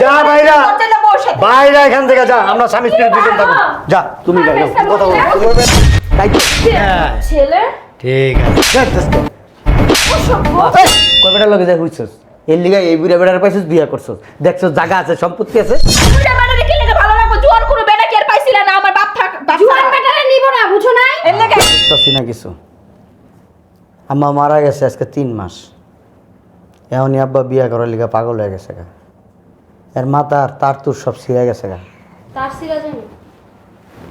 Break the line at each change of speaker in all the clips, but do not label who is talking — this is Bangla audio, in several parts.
যা বাইরা বাইরা এখান থেকে যা আমরা স্বামী স্ত্রী দুজন থাকব। যা তুমি কথা বলো। তুমি তাই তো? হ্যাঁ,
ছেলে?
ঠিক আছে। যা, দোস্ত।
অসভ্য।
এই, কয় বেটার লগে যাই হইছস? এর লিগা এই বুড়া বেটার পাইছিস বিয়া করছস। দেখছস জায়গা আছে সম্পত্তি আছে?
বুড়া বেটারে কি লেগে ভালো লাগবো? জোয়ান কোনো বেটা কি আর পাইছিলা না? আমার বাপ থাক- বাপ
জুয়ান বেটারে নিব না বুঝো নাই?
এর লেগে।
বুঝতেছি না কিছু। আম্মা মারা গেছে আজকে তিন মাস। এমনই আব্বা বিয়া করার লিগা পাগল হয়ে গেছে গা। এর মাতার তার তুর সব ছিঁড়ে গেছে গা।
তার সিরা জানি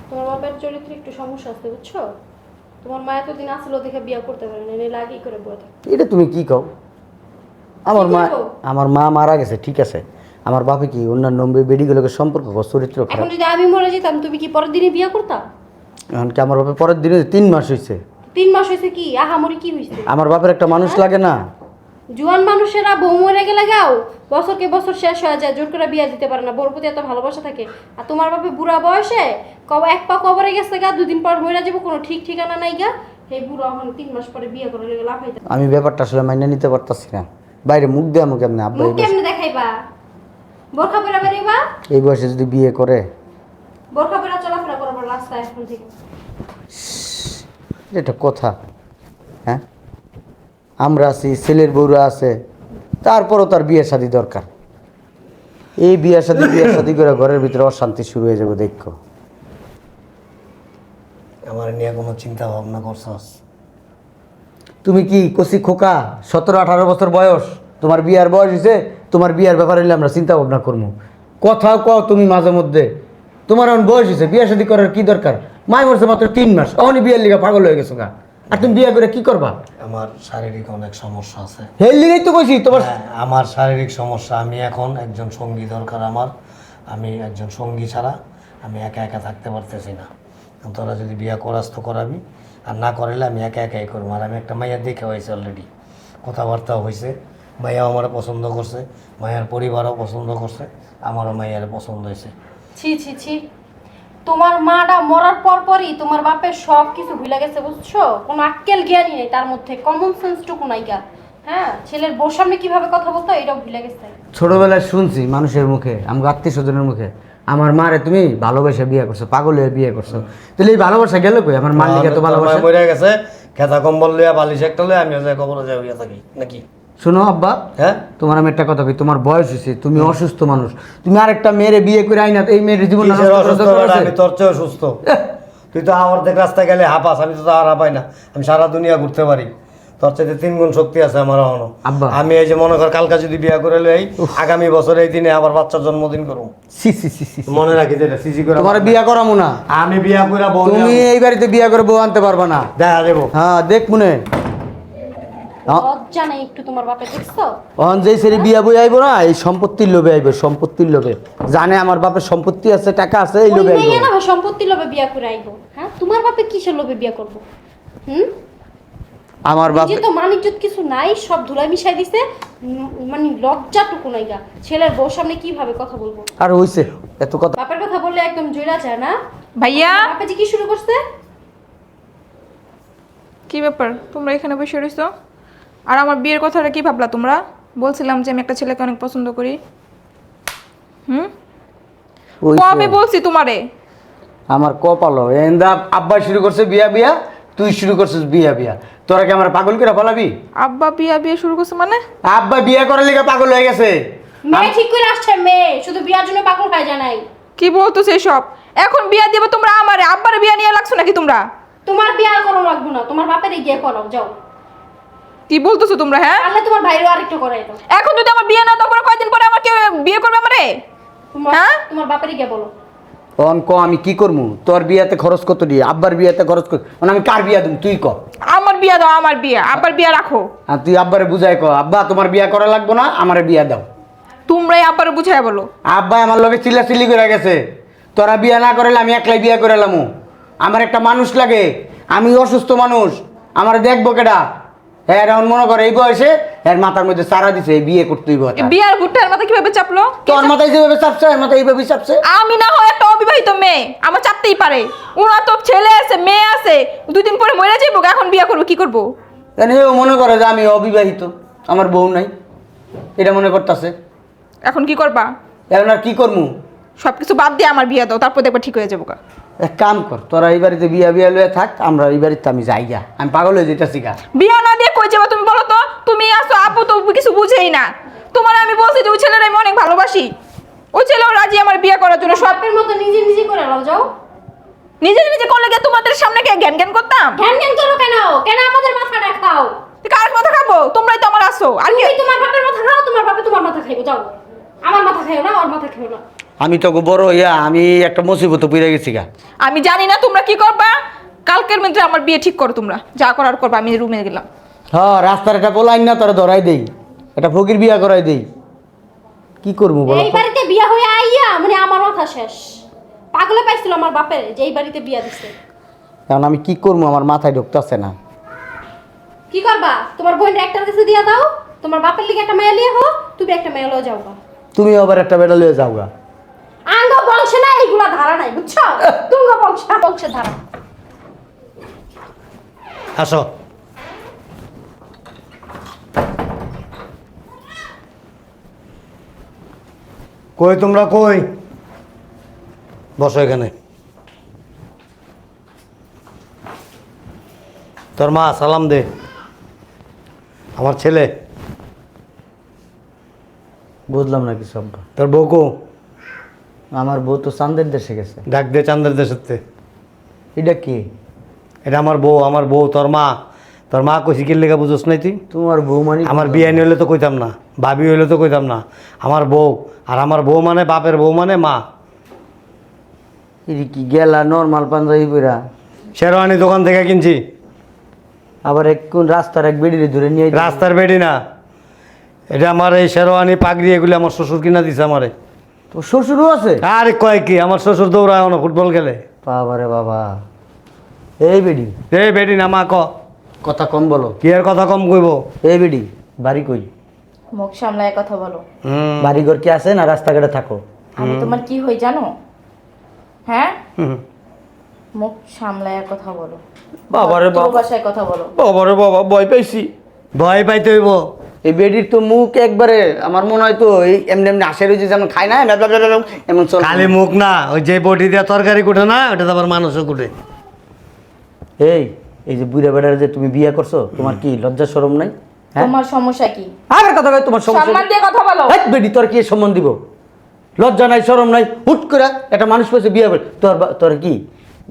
তোমার বাপের চরিত্রে একটু সমস্যা আছে বুঝছ? তোমার মা এতদিন আসলো দেখে বিয়ে করতে পারে না আগেই করে থাকে
এটা তুমি কি কও? আমার মা আমার মা মারা গেছে ঠিক আছে। আমার বাপে কি অন্যান্য বেডিগুলোকে সম্পর্ক করে, চরিত্র
এখন যদি আমি মরে যেতাম তুমি কি পরের দিনে বিয়ে করতা?
এখন কি আমার বাপে পরের দিনে তিন মাস হয়েছে
তিন মাস হয়েছে কি? আহামরি কি হয়েছে
আমার বাপের একটা মানুষ লাগে না।
জুয়ান মানুষেরা বউ মরে গেলে গাও বছরকে বছর শেষ হয়ে যায় জোর করে বিয়ে দিতে পারে না বউর প্রতি এত ভালোবাসা থাকে। আর তোমার বাপে বুড়া বয়সে কব এক পা কবরে গেছে গা দুদিন পর মরে যাব কোনো ঠিক ঠিকানা নাই গা। এই বুড়া এখন তিন মাস পরে বিয়ে করে লেগে লাফাই দেয়
আমি ব্যাপারটা আসলে মাইনে নিতে পারতাছি না। বাইরে মুখ দেয়া মুখ এমনি আব্বা
মুখ কেমনে দেখাইবা? বোরখা পরে বেরিয়েবা
এই বয়সে যদি বিয়ে করে।
বোরখা পরে চলাফেরা করব রাস্তায় এখন থেকে।
এটা কথা। হ্যাঁ? আমরা আছি ছেলের বউরা আছে। তারপরও তার বিয়ে শাদি দরকার। এই বিয়ে শাদি বিয়ে শাদি করে ঘরের ভিতরে অশান্তি শুরু হয়ে যাবে দেখো। আমার নিয়ে কোনো চিন্তা ভাবনা করছস? তুমি কি কচি খোকা সতেরো আঠারো বছর বয়স তোমার বিয়ার বয়স হয়েছে তোমার বিয়ার ব্যাপারে হলে আমরা চিন্তা ভাবনা করব। কথাও কও তুমি মাঝে মধ্যে তোমার এখন বয়স হয়েছে বিয়ে শাদি করার কি দরকার? মায় মরছে মাত্র তিন মাস অহনি বিয়ের লিগা পাগল হয়ে গেছো গা। আর তুমি বিয়ে করে কি করবা?
আমার শারীরিক অনেক সমস্যা আছে।
হেল তো কইছি তোমার
হ্যাঁ, আমার শারীরিক সমস্যা। আমি এখন একজন সঙ্গী দরকার আমার। আমি একজন সঙ্গী ছাড়া আমি একা একা থাকতে পারতেছি না। তোরা যদি বিয়ে করাস তো করাবি আর না করাইলে আমি একা একাই করব। আর আমি একটা মাইয়া দেখে হয়েছে অলরেডি কথাবার্তাও হয়েছে মাইয়াও আমার পছন্দ করছে মায়ের পরিবারও পছন্দ করছে আমারও মাইয়ার পছন্দ হয়েছে
ছি ছি ছি। তোমার মাটা মরার পর পরই তোমার বাপের সব কিছু ভুলে গেছে বুঝছ? কোনো আক্কেল জ্ঞানই নেই তার মধ্যে কমন সেন্সটুকু নাই গা। হ্যাঁ? ছেলের বউর সামনে কীভাবে কথা বলতো এটাও ভুলে গেছে।
ছোটবেলায় শুনছি মানুষের মুখে আমার আত্মীয় স্বজনের মুখে আমার মারে তুমি ভালোবাসা বিয়ে করছ পাগল হয়ে বিয়ে করছ। তাহলে এই ভালোবাসা গেল কই? আমার মার লিগে তো ভালোবাসা?
মরে গেছে খেতা কম্বল লইয়া বালিশ একটা লইয়া আমিও যাই কবরে যাই হইয়া থাকি নাকি?
শোনো আব্বা
হ্যাঁ?
তোমার আমি একটা কথা কই তোমার বয়স হয়েছে তুমি অসুস্থ মানুষ। তুমি আরেকটা মেয়েরে বিয়ে করে আইনা এই মেয়ের জীবন
অসুস্থ আমি তোর চেয়েও সুস্থ তুই তো অর্ধেক রাস্তায় গেলে হাঁপাস আমি তো আর হাঁপাই না। আমি সারা দুনিয়া ঘুরতে পারি। তোর চাইতে তিন গুণ শক্তি আছে আমার এখনও।
আব্বা।
আমি এই যে মনে কর কালকা যদি বিয়া করে লই আগামী বছর এই দিনে আবার বাচ্চার জন্মদিন করুম।
সি সি সি সি
মনে রাখি যেটা সিসি করে
তোমার বিয়ে করামো না।
আমি বিয়া করে বউ
তুমি এই বাড়িতে বিয়ে করে বউ আনতে পারবা না।
দেখা দেবো।
হ্যাঁ দেখ মনে।
লজ্জা নেই একটু তোমার বাপে দেখছ?
অন যেই সেরি বিয়া বই আইব না এই সম্পত্তির লোভে আইব সম্পত্তির লোভে। জানে আমার বাপের সম্পত্তি আছে টাকা আছে এই লোভে আইব।
না হয় সম্পত্তি লোভে বিয়া করে আইবো হ্যাঁ? তোমার বাপে কিসের লোভে বিয়া করব? হুম?
আমার বাপ
তো মানিজ্জত কিছু নাই সব ধুলাই মিশাই দিছে মানে লজ্জাটুকু নাই গা। ছেলের বউর সামনে কীভাবে কথা বলব?
আর হইছে এত কথা
বাপের কথা বললে একদম জয়রা যায় না।
ভাইয়া?
বাপে যে কি শুরু করছে?
কি ব্যাপার? তোমরা এখানে বসে রইছো? আর আমার বিয়ের কথাটা কি ভাবলা তোমরা? বলছিলাম যে আমি একটা ছেলেকে অনেক পছন্দ করি। হুম। কবে বলছি তোমারে?
আমার কপালো এন্দা আব্বা শুরু করছে বিয়া বিয়া তুই শুরু করছিস বিয়া বিয়া। তোরা কি আমার পাগল করে ফলাবি?
আব্বা বিয়া বিয়ে শুরু করছে মানে?
আব্বা বিয়া করার লিগে পাগল হয়ে গেছে।
মেয়ে ঠিক করে আসছে মেয়ে। শুধু বিয়ার জন্য পাগল খায় জানাই
কি বলতো সেই সব এখন বিয়া দিব তোমরা আমারে? আব্বার বিয়া নিয়ে লাগছো নাকি তোমরা?
তোমার বিয়া করো লাগবে না। তোমার বাপের গিয়ে করো যাও।
কি বলতেছো তোমরা হ্যাঁ?
তাহলে তোমার ভাইরও আরেকটু করাই দাও।
এখন যদি আমার বিয়ে না তারপরে কয়দিন পরে আমার কেউ বিয়ে করবে আমারে? হ্যাঁ?
তোমার বাপের গিয়ে বলো।
অন ক আমি কি করব তোর বিয়াতে খরচ কত দিয়ে? আব্বার বিয়াতে খরচ কত মানে আমি কার বিয়া দিম তুই ক।
আমার বিয়া দাও আমার বিয়া। আব্বার বিয়া রাখো।
আর তুই আব্বারে বুঝাই ক আব্বা তোমার বিয়া করা লাগবো না আমারে বিয়া দাও।
তোমরাই আব্বারে বুঝাই বলো।
আব্বা আমার লগে চিল্লা চিল্লি করে গেছে। তোরা বিয়া না করালে আমি একলাই বিয়া করে আমার একটা মানুষ লাগে আমি অসুস্থ মানুষ আমার দেখব কেডা? হ্যাঁ এমন মনে করে এই বয়সে এর মাথার মধ্যে সারা দিছে বিয়ে করতেই
এই বিয়ার ভুট্টার মাথা কীভাবে চাপলো?
তোর মাথায় যেভাবে চাপছে এর মাথায় এইভাবে চাপছে।
আমি না হয় একটা অবিবাহিত মেয়ে আমার চাপতেই পারে। ওরা তো ছেলে আছে মেয়ে আছে দুই দিন পরে মরে যাইবো এখন বিয়া করব কি করব?
এও মনে করে যে আমি অবিবাহিত আমার বউ নাই এটা মনে করতেছে।
এখন কি করবা?
এখন আর কি করমু?
সব কিছু বাদ দিয়ে আমার বিয়ে দাও তারপর দেখবা ঠিক হয়ে যাব গা।
এক কাম কর তোরা এই বাড়িতে বিয়া বিয়া লয়ে থাক আমরা এই বাড়িতে আমি যাই গা। আমি পাগল হয়ে যেতেছি গা।
বিয়ে না দিয়ে কই যাব তুমি বলো তো? তুমি আসো আপু তো কিছু বুঝেই না। তোমার আমি বলছি যে ওই ছেলের আমি অনেক ভালোবাসি। ওই ছেলেও রাজি আমার বিয়ে করার জন্য। সব
বাপের মতো নিজে নিজে করে নাও যাও।
নিজে নিজে করলে গিয়ে তোমাদের সামনে কে জ্ঞান জ্ঞান করতাম?
জ্ঞান জ্ঞান করো কেন? কেন আমাদের মাথা মাথাটা খাও
কার কথা খাব? তোমরাই তো আমার আসো আর কে?
তুমি তোমার বাপের মাথা খাও তোমার বাপে তোমার মাথা খাইবো যাও। আমার মাথা খাইও না ওর মাথা খাইও না।
আমি তো বড় ইয়া আমি একটা মুসিবত পড়ে গেছি গা।
আমি জানি না তোমরা কি করবা। কালকের মধ্যে আমার বিয়ে ঠিক করো তোমরা। যা করার করবা আমি রুমে গেলাম।
হ্যাঁ রাস্তার একটা বলাই না তোরা ধরাই দেই। এটা ফকির বিয়া করাই দেই। কি করব বলো
এই বাড়িতে বিয়া হয়ে আইয়া মানে আমার মাথা শেষ। পাগলে পাইছিল আমার বাপের যে এই বাড়িতে বিয়া দিছে।
এখন আমি কি করব? আমার মাথায় ঢুকতেছে না।
কি করবা? তোমার বোন একটার কাছে দিয়া দাও। তোমার বাপের লিগে একটা মেয়ে লিয়ে হো তুমি একটা মেয়ে লয়ে যাও গা।
তুমি আবার একটা বেটা লয়ে যাও গা।
আঙ্গ বংশে না এইগুলা ধারা নাই বুঝছ? তুঙ্গ বংশ বংশের ধারা।
আসো। কই তোমরা কই? বসো এখানে। তোর মা সালাম দে। আমার ছেলে।
বুঝলাম না কিছু আব্বা।
তোর বউকো?
আমার বউ তো চান্দের দেশে গেছে।
ডাক দে চান্দের দেশের
এটা কি?
এটা আমার বউ আমার বউ তোর মা। তোর মা কইছি কি লেখা বুঝোস নাই তুই?
তোমার বউ মানে
আমার বিয়ানি হলে তো কইতাম না ভাবি হইলে তো কইতাম না। আমার বউ আর আমার বউ মানে বাপের বউ মানে মা।
কি গেলা নর্মাল পাঞ্জাবি পরা
শেরওয়ানি দোকান থেকে কিনছি।
আবার এক কোন রাস্তার এক বেডিরে ধরে নিয়ে
রাস্তার বেডি না। এটা আমার এই শেরওয়ানি পাগড়ি এগুলি আমার শ্বশুর কিনা দিছে আমারে।
তো শ্বশুরও আছে?
আর কয় কি আমার শ্বশুর দৌড়ায় না ফুটবল খেলে।
বাবা রে বাবা। এই বেডি।
এই বেডি না মা ক।
কথা কম বলো।
কি এর কথা কম কইব?
এই বেডি বাড়ি কই?
মুখ সামলায় কথা বলো।
বাড়ি ঘর কি আছে না রাস্তাঘাটে থাকো?
আমি তোমার কি হই জানো? হ্যাঁ। মুখ সামলায় কথা বলো।
বাবা রে বাবা।
ভাষায় কথা বলো।
বাবা রে বাবা ভয় পাইছি।
ভয় পাইতে হইব।
এই বেডির তো মুখ একবারে আমার মনে হয় তো এই এমনি এমনি ওই যে যেমন খায় না এমন চল।
খালি মুখ না ওই যে বটি দিয়ে তরকারি কুটে না ওটা তো আবার মানুষও কুটে।
এই এই যে বুড়া বেড়ার যে তুমি বিয়ে করছ তোমার কি লজ্জা শরম নাই? হ্যাঁ?
তোমার সমস্যা কি?
আবার কথা তোমার সমস্যা
সম্মান দিয়ে কথা বলো।
বেডি তোর কি সম্মান দিব? লজ্জা নাই শরম নাই হুট করে একটা মানুষ পেয়েছে বিয়ে করে তোর তোর কি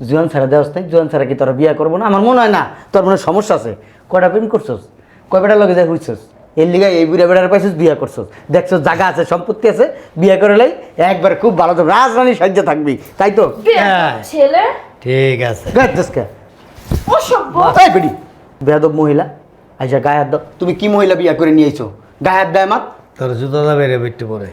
জোয়ান ছাড়া দেওয়াস নাই জোয়ান ছাড়া কি তোরা বিয়ে করব না? আমার মনে হয় না তোর মনে হয় সমস্যা আছে। কয়টা প্রেম করছস? কয় বেটার লগে যাই হইছস এর লিগে এই বুড়া বেড়ার পাইছিস বিয়ে করছস। দেখছ জায়গা আছে সম্পত্তি আছে বিয়ে করলেই একবার খুব ভালো তো রাজরানী সাহায্য থাকবি। তাই তো?
হ্যাঁ।
ছেলে?
ঠিক আছে।
গায়ে
অসভ্য।
এই বেডি বেয়াদব মহিলা। আচ্ছা গায়ে হাত দাও। তুমি কি মহিলা বিয়ে করে নিয়ে আইছো? গায়ে হাত দেয় আমার
তোর জুতোটা বেড়ে বিট্টু পরে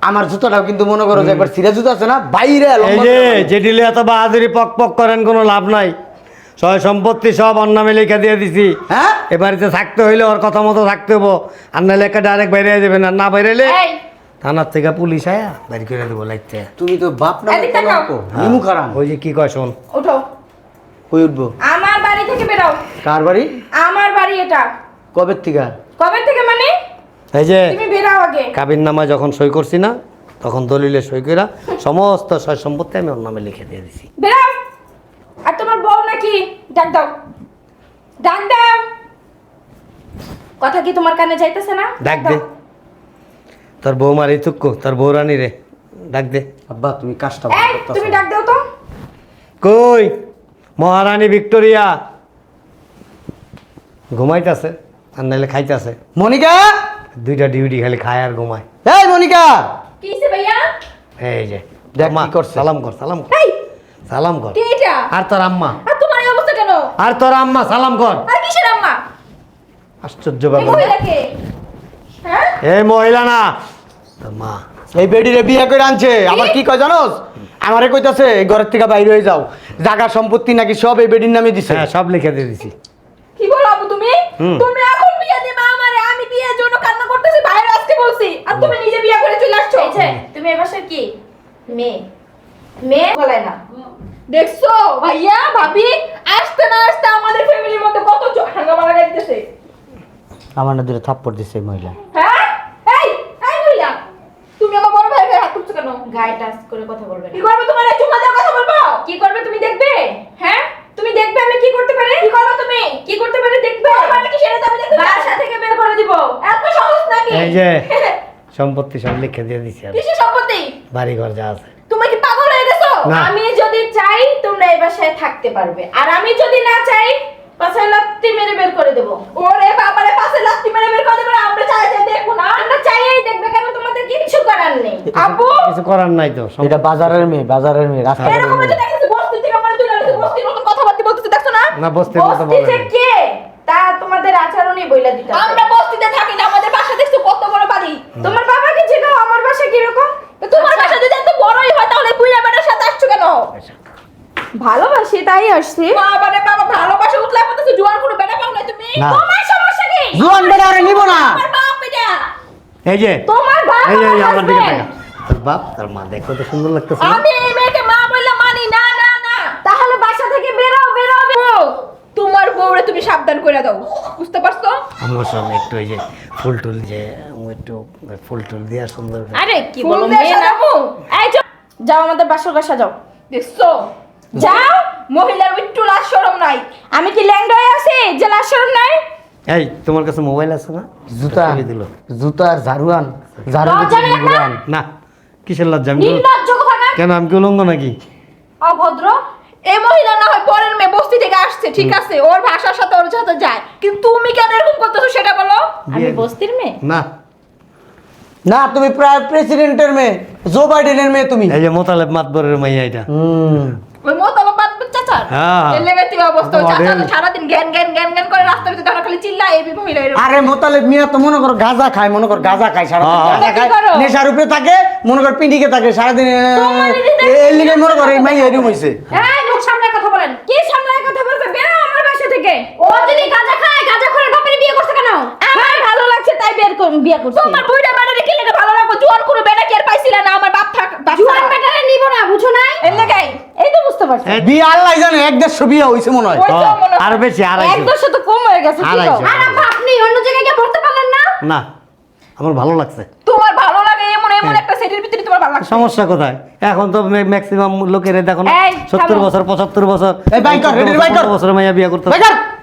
আমার জুতোটাও কিন্তু মনে করো যে একবার সিরা জুতো আছে না? বাইরে
এই
লম্বা
যে
করে-
যেটিলে এত বাহাদুরি পক পক করেন কোনো লাভ নাই। সয় সম্পত্তি সব অন্নামে লিখে দিয়ে দিছি।
হ্যাঁ?
এ বাড়িতে থাকতে হইলে ওর কথা মতো থাকতে হব আর নাহলে একটা ডাইরেক্ট বাইরে যাবেন আর না বাইরেলে
এই।
থানার থেকে পুলিশ আয়া বাইরে করে দেবো লাগতে
তুমি তো বাপ না
এদিক তাকাও।
নিমু খারাম।
ওই যে কি কয় শোন।
ওঠো।
হই উঠবো?
আমার বাড়ি থেকে বেরাও
কার বাড়ি?
আমার বাড়ি এটা।
কবে থেকে?
কবে থেকে মানে?
এই যে
তুমি বেরাও আগে।
কাবির নামা যখন সই করছি না তখন দলিলে সই করা সমস্ত সয় সম্পত্তি আমি ওর নামে লিখে দিয়ে দিছি।
বেরাও আর তোমার বউ নাকি ডাক দাও ডাক দাও
কথা কি তোমার কানে যাইতেছে না?
ডাক দে। তোর বৌমার এই তুক্কু তোর বৌরানি রে। ডাক দে।
আব্বা তুমি কাজটা
এই তুমি ডাক দাও তো।
কই? মহারানী ভিক্টোরিয়া। ঘুমাইতেছে আর নাহলে খাইতেছে।
মনিকা?
দুইটা ডিউটি খালি খায় আর ঘুমায়।
এই মনিকা!
কিসে ভাইয়া?
এই যে
দেখ
আম্মা,
কি
সালাম কর সালাম কর। সালাম কর। আর তোর আম্মা?
আর
তোর আম্মা সালাম কর।
আর কিসের আম্মা?
আশ্চর্য
এই
ব্যাপার
মহিলাকে হ্যাঁ?
এই মহিলা না। তোর মা।
এই বেডিরে বিয়ে করে আনছে। আমার কি কয় জানোস? আমারে কইতাছে এই ঘরের থেকে বাইরে হয়ে যাও। জায়গা সম্পত্তি নাকি সব এই বেডির নামে দিছে।
হ্যাঁ সব লিখে দিয়ে দিছি।
কি বলো আপু তুমি? তুমি এখন বিয়ে দিবা আমারে। আমি বিয়ের জন্য কান্না করতেছি বাইরে আসতে বলছি। আর তুমি নিজে বিয়ে করে চলে আসছো?
এই যে তুমি এ বাসার কি? মেয়ে। মেয়ে বলায় না।
দেখছ? ভাইয়া ভাবি আসতে না আসতে আমাদের ফ্যামিলির মধ্যে কত হাঙ্গামা
আমার না দূরে থাপ্পড় দিছে এই মহিলা।
হ্যাঁ? এই এই মহিলা তুমি আমার বড় ভাইয়ের গায়ে হাত
গায়ে টাচ করে কথা বলবেন
কি করবে তোমার? এই চুমা দেওয়ার কথা বলব?
কি করবে তুমি দেখবে? হ্যাঁ? তুমি দেখবে আমি কি করতে পারি?
কি করবে তুমি?
কি করতে পারি দেখবে?
মানে কি সেটা আমি
বাসা থেকে বের করে দিব।
এত সহজ নাকি?
এই যে সম্পত্তি সব লিখে দিয়ে দিছি
কিসের সম্পত্তি?
বাড়ি ঘর যা আছে।
তুমি কি।
আমি যদি চাই তোমরা এই বাসায় থাকতে পারবে। আর আমি যদি না চাই পাছায় লাত্তি মেরে বের করে দেব।
ওরে বাবারে পাশে লাত্তি মেরে বের করে দেবে আমরা চাই চাই দেখব না।
আমরা চাইই দেখবে কেন তোমাদের কিচ্ছু করার নেই।
আব্বু?
কিছু করার নাই তো
এটা বাজারের মেয়ে বাজারের মেয়ে রাস্তাঘাটের
এরকম হচ্ছে দেখেছি বস্তি থেকে আমার তুলে আনছে বস্তির মতো কথাবার্তা বলতেছে দেখছ না?
না বসতে মতো
বস্তি
বলে
যে কে? তা তোমাদের আচরণই বইলা দিতে
আমরা বস্তিতে থাকি না আমাদের বাসা দেখছ কত বড় বাড়ি।
তোমার বাবাকে জিগাও আমার বাসা কীরকম
তো তোমার বাসা যদি এত বড়ই হয় তাহলে বুইড়া বেটার সাথে আসছো কেন
ভালোবাসি তাই আসছি।
বাবারে বাবা ভালোবাসা উঠলে বলতেছে জোয়ার কোনো বেটা পাও না তুমি।
না।
তোমার সমস্যা কি?
জুয়ান বেটা আরে নিব না।
আমার বাপ এটা।
এই যে
তোমার বাবা
এই যে এই যে আমার দিকে
husband।
টাকা তোর বাপ তার মা দেখো তো সুন্দর লাগতেছে। না?
আমি এই মেয়েকে মা বললে মানি না না না।
তাহলে বাসা থেকে বেরাও বেরাও বেরাও।
তোমার বউরে তুমি সাবধান করে দাও। বুঝতে পারছ?
আমার সঙ্গে একটু ওই যে ফুল টুল যে ও একটু ফুল টুল দিয়া সুন্দর করে-
আরে কি
ফুল
বলো
দিয়ে
মেয়ে না।
সাজাবো?
এই চল যাও আমাদের বাসর বাসা যাও।
দেখছ? যাও মহিলার একটু লাজ শরম নাই।
আমি কি ল্যাংডা হয়ে আছি? যে লাশরম নাই?
এই তোমার কাছে মোবাইল আছে না?
জুতা
দিল।
জুতা আর ঝাড়ু
লজ্জা নেই আপনার?
ঘুরান
না কিসের লজ্জা? আমি কি-
নির্লজ্জ কোথাকার
কেন আমি কি উলঙ্গ নাকি?
অভদ্র।
এই মহিলা না হয় পরের মেয়ে বস্তি থেকে আসছে ঠিক আছে? ওর ভাষার সাথে ওর সাথে যায়। কিন্তু তুমি কেন এরকম করতেছো সেটা বলো।
আমি
বিয়ে-
বস্তির মেয়ে?
না।
না তুমি প্রায় প্রেসিডেন্টের মেয়ে জো বাইডেনের মেয়ে তুমি।
এই যে মোতালেব মাতবরের মাইয়া এটা।
হুম।
ওই মোতালো চাচার
হ্যাঁ।
এর লেগে তুই অবস্থা চাচা তো
মডেল।
সারাদিন জ্ঞান জ্ঞান জ্ঞান জ্ঞান করে রাস্তার ভিতরে দাঁড়া খালি চিল্লায় এই মহিলা
আরে মোতালেব মিয়া তো মনে করো গাঁজা খায় মনে কর গাঁজা খায় সারাদিন।
হ্যাঁ।
গাঁজা
কি
খায়
করো?
নেশার উপরে থাকে মনে কর পিন্ডিকে থাকে সারাদিন এই লিগে মনে করো এই মাই এরকম হইছে।
এই মুখ সামনে কথা বলেন। কি সামনে কথা বলবে বেরো আমার বাসা থেকে। ও যদি গাঁজা খায় গাঁজা করে বাপের বিয়ে করছে কেন? আমার ভালো লাগছে তাই বের কর বিয়ে করছি।
তোমার বুইটা বেড়ে কি লেগে? ভালো লাগবে? জোয়ান করে বেড়া কি আর পাইছিল না? আমার বাপ থাক বাপ
জুয়ান
ছাড়া।
বেটারে নিব না বুঝো নাই
এর লেগাই
এই তো বুঝতে পারছি
এই-
বিয়ে আল্লাহ জানে এক দেড়শো বিয়ে হইছে মনে হয়।
হ্যাঁ,
মনে হয়।
আরও বেশি
এক
আড়াইশো
তো কম হয়ে গেছে
আড়াইশো,
কও? আর
আড়াইশো।
আব্বা, আপনি অন্য জায়গায় গিয়ে পড়তে পারলেন না?
না আমার ভালো লাগছে।
তোমার ভালো লাগে এমন এমন একটা সেটের ভিতরে তোমার ভালো লাগছে।
সমস্যা কোথায়? এখন তো ম্যাক্সিমাম লোকের দেখো সত্তর বছর পঁচাত্তর বছর বছর মাইয়া বিয়ে করতে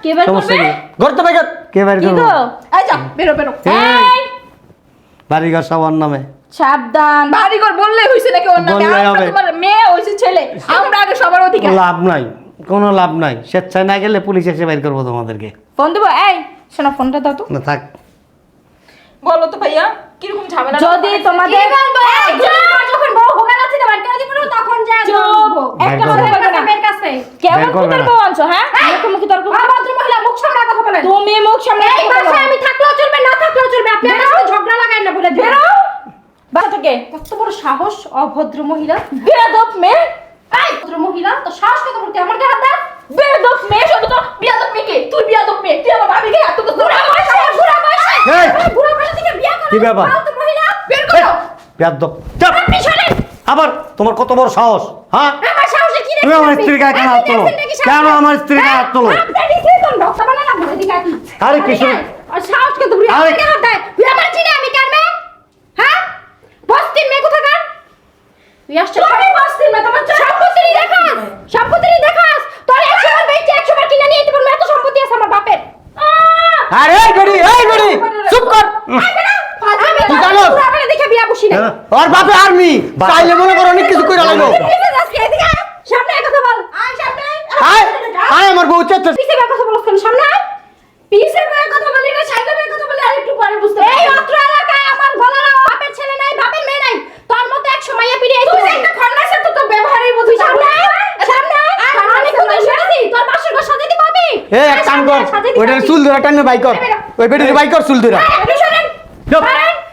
কে বের করবে?
কি?
ঘরতে বেকার
কে বাড়ি
কি
এই যা বেরো বেরো।
এই।
বাড়িঘর সবার নামে।
সাবধান।
বাড়ি ঘর বললেই হইছে নাকি ওর নামে? আমরা তোমার মেয়ে হইছে ছেলে আমরা আগে সবার অধিকার।
লাভ নাই কোনো লাভ নাই। স্বেচ্ছায় না গেলে পুলিশ এসে বের করব তোমাদেরকে।
ফোন দেবো এই শোনো ফোনটা দাও তো।
না থাক।
বলো তো ভাইয়া কীরকম ঝামেলা
যদি তোমাদের যখন- যখন বউ হোগা নাচি দেবার কেন দিব তখন যা
চুপ।
একটা কথা বের কাছে। কেমন। বউ আনছো হ্যাঁ? মুখোমুখি তর্ক ভদ্র মহিলা মুখ সামনে কথা বলেন। তুমি মুখ সামনে এই বাসায় আমি থাকলেও চলবে না থাকলেও চলবে আপনি আমার সাথে ঝগড়া লাগাই না বলে দিবেন থেকে কত বড় সাহস অভদ্র মহিলা বেয়াদব মেয়ে। এই ভদ্র মহিলা তো সাহস কত বলতে আমার গায়ে হাত
বেয়াদব মেয়ে শোনো তো বিয়াদব মেয়েকে। তুই বিয়াদব মেয়ে তুই আমার ভাবিকে এত তো
বুড়া বয়সে বুড়া বয়সে।
এই!
এই বুড়া বয়সে থেকে বিয়ে করো
কি ব্যাপার?
ফালতু মহিলা।
বের করো।
বেয়াদব। চাপ।
আপনি শোনেন
আবার তোমার কত বড় সাহস হ্যাঁ?
আমার সাহসে কি
তুমি আমার স্ত্রীর গায়ে কেন হাত তোলো? কেন আমার স্ত্রীর গায়ে হাত তোলো? আরে কি শুন-
আর সাহস কত বুড়ি
আরে-
হাত দেয় তুই আমার চিনে আমি কেন মেয়ে হ্যাঁ বস্তির মেয়ে কোথা কার তুই আসছে তুমি বস্তির মেয়ে তোমার সম্পত্তি দেখাস। সম্পত্তি দেখাস। তোর 100 বার বেচে 100 বার কিনে নিয়ে যেতে এত সম্পত্তি আছে আমার বাপের।
আরে এই বেড়ি এই বেড়ি চুপ কর। তুই জানো?
পুরা দেখে বিয়া বসি না।
ওর বাপে আর্মি চাইলে মনে করো অনেক কিছু কইরা লাগল।
সামনে আয় কথা বল। আয় সামনে
আয়। আয় আমার বউ চেচ্ছে
পিছে বের কথা বলছ কেন সামনে আয়। পিছে বের কথা বলি না সাইডে বের কথা বলি আর একটু পরে বুঝতে এই অত্র এলাকায় আমার বলা না বাপের ছেলে নাই বাপের মেয়ে নাই তোর মতো এক সময় পিড়ে তুই একটা খন্নাসে তো তোর ব্যবহারই বুঝি সামনে আয়, সামনে আয়। আমি কোন শুনেছি তোর বাসর ঘর সাজাতে পারবি
এ এক কাম কর ওইটার চুল ধরে টানবে বাইক কর। ওই বেটির বাইক কর চুল ধরে।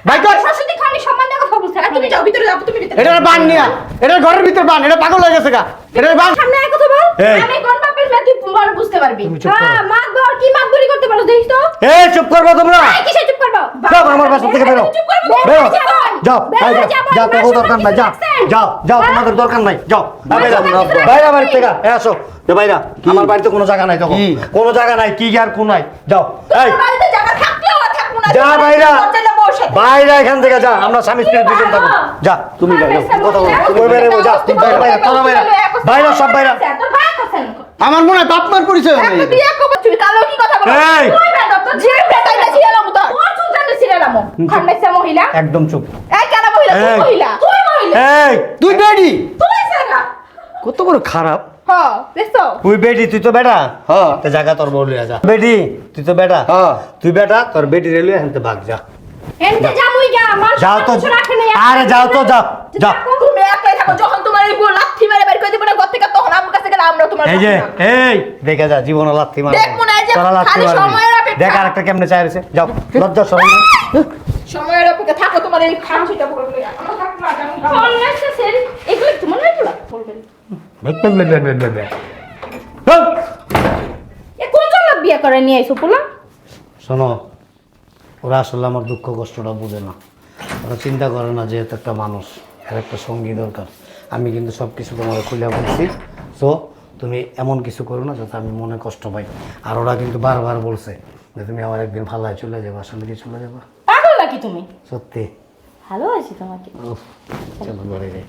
বাইক কর।
শাশুড়ি খালি সম্মান দিয়ে কথা বলছে।
তুমি যাও ভিতরে যাও তুমি ভিতরে
এটার বান নিয়া। এটার ঘরের ভিতর বান এটা পাগল হয়ে গেছে গা। এটার বান।
সামনে আয় কথা বল। আমি কোন বাপের মেয়ে তুই পরে বুঝতে পারবি। হ্যাঁ মাত বর কি মাত বরি করতে পারো দেখিস তো।
এই চুপ করব তোমরা।
কিসে চুপ করব?
যাও আমার বাসা থেকে বেরো। বেরো।
যাও
যাও যাও যাও তোর দরকার নাই যাও যাও যাও তোমাদের দরকার নাই যাও বাইরা বাইরে বাড়ি থেকে এ আসো যে বাইরা আমার বাড়িতে কোনো জায়গা নাই তখন? কোনো জায়গা নাই কি আর কোন নাই যাও এই।
তোমার বাড়িতে জায়গা থাকলেও আর থাকব না
যা বাইরা। বাইরে এখান থেকে যা আমরা স্বামী স্ত্রী দুজন থাকো যা তুমি বাইরে কথা বলো। তুমি বাইরে যা তুমি বাইরে বাইরে। তোরা বাইরে বাইরে সব বাইরে।
আমার মনে হয় বাপমার পরিচয় হয়
বিয়ে করব তুই কালো কি কথা বলো?
এই!
তুই বেদব তো ছিলাম তো তোর। চুল জানে ছিলাম খান্দাইছে মহিলা?
একদম চুপ।
এই কেন মহিলা? তুই
এই!
মহিলা? তুই মহিলা?
এই!
তুই বেডি!
তুই সারা।
কত বড় খারাপ।
হ্যাঁ
তুই বেটি তুই তো বেটা।
হ্যাঁ
তো জায়গা তোর যা। বেটি তুই তো বেটা।
হ্যাঁ।
তুই বেটা তোর বেটি রেলু এখান থেকে ভাগ যা।
এনতে গা আমার
যাও তো। আরে যাও তো যাও যা
তুমি একলাই থাকো যখন তোমার এই বউ লাথি মেরে বের করে দিবে না ঘর থেকে তখন আমার কাছে গেলে আমরা তোমার
এই যে এই দেখে যা জীবন লাথি মার
দেখ মনে যে খালি
মারবি।
সময়ের অপেক্ষা।
দেখ আরেকটা কেমনে চাইছে যাও লজ্জা।
সময়ের অপেক্ষা থাকো তোমার এই আমার থাকব না।
ফোন এগুলো বলবেন! এ কোন জন্য বিয়ে করে নিয়ে আইছো পোলা?
শোনো ওরা আসলে আমার দুঃখ কষ্টটা বুঝে না। ওরা চিন্তা করে না যেহেতু একটা মানুষ এর একটা সঙ্গী দরকার। আমি কিন্তু সব কিছু তোমার খুলে বলছি। সো তুমি এমন কিছু করো না যাতে আমি মনে কষ্ট পাই। আর ওরা কিন্তু বারবার বলছে যে তুমি আমার একদিন ভালো ফালায় চলে যাবে আসলে কি চলে যাবে?
পাগল নাকি তুমি?
সত্যি।
ভালো আছি তোমাকে
চলো যাই।